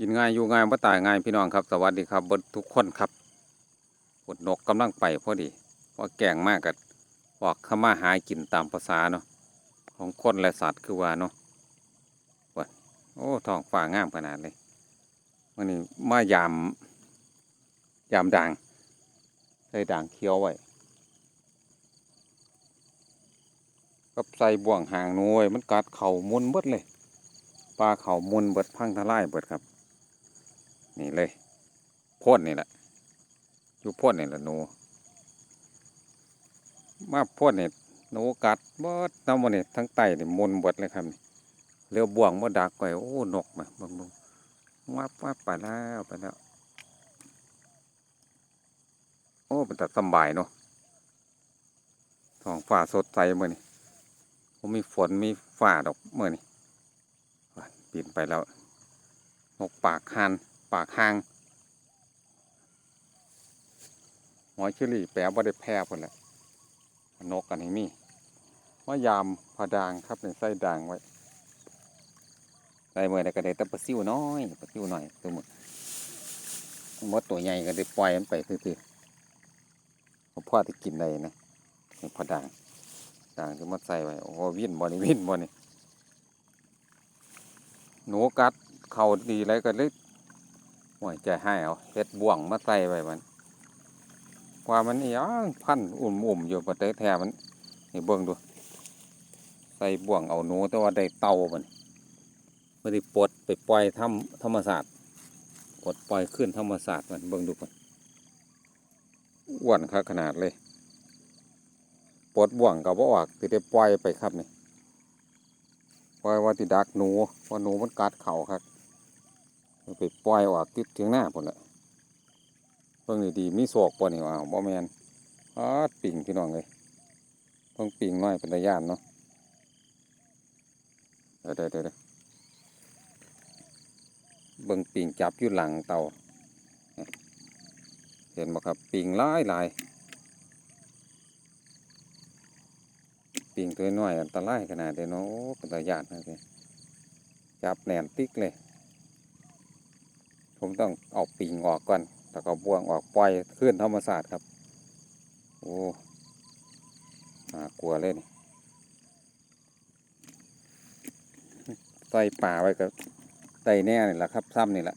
กินง่ายอยู่ง่ายบ่ตายง่ายพี่น้องครับ สวัสดีครับบดทุกคนครับปดนกกำลังไปพอดีว่าแก่งมากกับออกข้ามาหากินตามภาษาเนาะของคนและสัตว์คือว่าเนาะว่าโอ้ทองฟ้างามขนาดเลยวันนี้มายามยามด่างใส่ด่างเคี้ยวไว้กับใส่บ่วงหางนูไว้มันกัดเข่ามุนเบิดเลยปลาเข่ามุนเบิดพังทลายเบิดครับ นี่เลยพ่นนี่แหละอยู่พ่นนี่แหละหนู มาพ่นนี่หนูกัดบดน้ำมันนี่ทั้งไตนี่มุนบดเลยครับนี่เรือบ่วงมาดักไว้โอ้นกมาบังบังวับวับไปแล้วไปแล้วโอ้เป็นแต่สบายเนาะท้องฟ้าสดใสเมื่อนี่ผมมีฝนมีฟ้าดอกเมื่อนี่บินไปแล้วนกปากคาน ปากหางหอยเชอรี่แปลว่าได้แพร่พนแหละนกกันนี้มีว่ายามพะดางครับในไส้ด่างไว้ใส่เมื่อใดก็ได้แต่ปลาซิวน้อยปลาซิวหน่อยตัวหมดมดตัวใหญ่ก็ได้ปล่อยมันไปคือๆผมพ่อที่กินได้นะนี่พอด่างด่างจะมาใส่ไว้โอ้วิ่นบ่นี่วิ่นบ่นี่หนูกัดเข่าดีแล้วก็เลย หวยใจให้เอาเฮ็ดบ่วงมาใส่ไว้มันว่ามันอีหยังพันอุ่มอุ่มอยู่ประเทศแท้มันนี่เบิ่งดู ใส่บ่วงเอาหนูแต่ว่าได้เต่ามันไม่ได้ปลดไปปล่อยธรรมธรรมศาสตร์ปลดปล่อยขึ้นธรรมศาสตร์มันเบิ่งดูมันอ้วนครับขนาดเลยปลดบ่วงกับว่าออกติได้ปล่อยไปครับนี่ปล่อยว่าติดักหนูเพราะหนูมันกัดเข่าครับ ไปปล่อยออกติดถึงหน้าผมละเพิ่งนี่ดีมีโศกปะนี่ว้าวบ่แมนอาดปิ่งพี่น้องเลยเพิ่งปิ่งน้อยเป็นระยานเนาะเดี๋ยวเดี๋ยวเดี๋ยวเบิ่งปิ่งจับอยู่หลังเตาเห็นบ่ครับปิงหลายหลายปิงตัวน้อยอันตรายขนาดเดียวเนาะโอ้เป็นตาญาตินะเลยจับแหนติ๊กเลย ผมต้องเอาปิงออกก่อนแล้วก็บ่วงออกปล่อยขึ้นธรรมศาสตร์ครับ โอ้น่ากลัวเลยนี่ใส่ป่าไว้กับไตแน่นี่แหละครับซ้ำนี่แหละ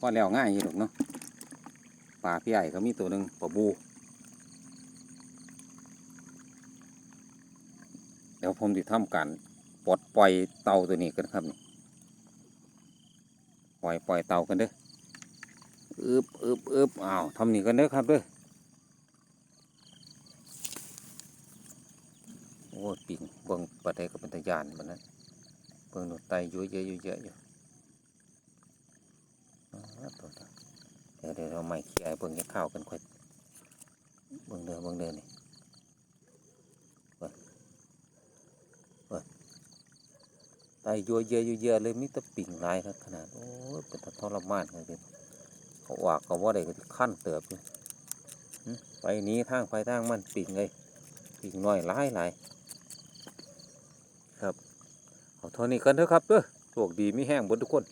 ก็แล้วง่ายอยู่หรอกเนาะปลาพี่ใหญ่เขามีตัวหนึ่งปลาบูเดี๋ยวผมจะทำการปลดปล่อยเต่าตัวนี้กันครับนี่ ปล่อยปล่อยเต่ากันเด้ออึบอึบอึบอ้าวทำนี่กันเด้อครับเด้อโอ้ยปิงเบิ่งปลาไดก็เป็นตะยานมันนะเบิ่งหนูไตเยอะเยอะเยอะอยู่เดี๋ยวเดี๋ยวเราไม่เขี่ยเบิ่งจะข้าวกันค่อยเบิ่งเด้อเบิ่งเด้อนี่เบิ่งเบิ่ง ไตยัวเยอะเยอะเลยมีแต่ปิ่งลายครับขนาดโอ้ยเป็นทรมานเลยเขาวากเขาว่าไรก็ขั้นเติบอยู่หึไปนี้ทางไปทางมันปิ่งเลยปิ่งน้อยหลายหลายครับเอาเท่านี้กันเถอะครับเด้อโชคดีไม่แห้งบนทุกคน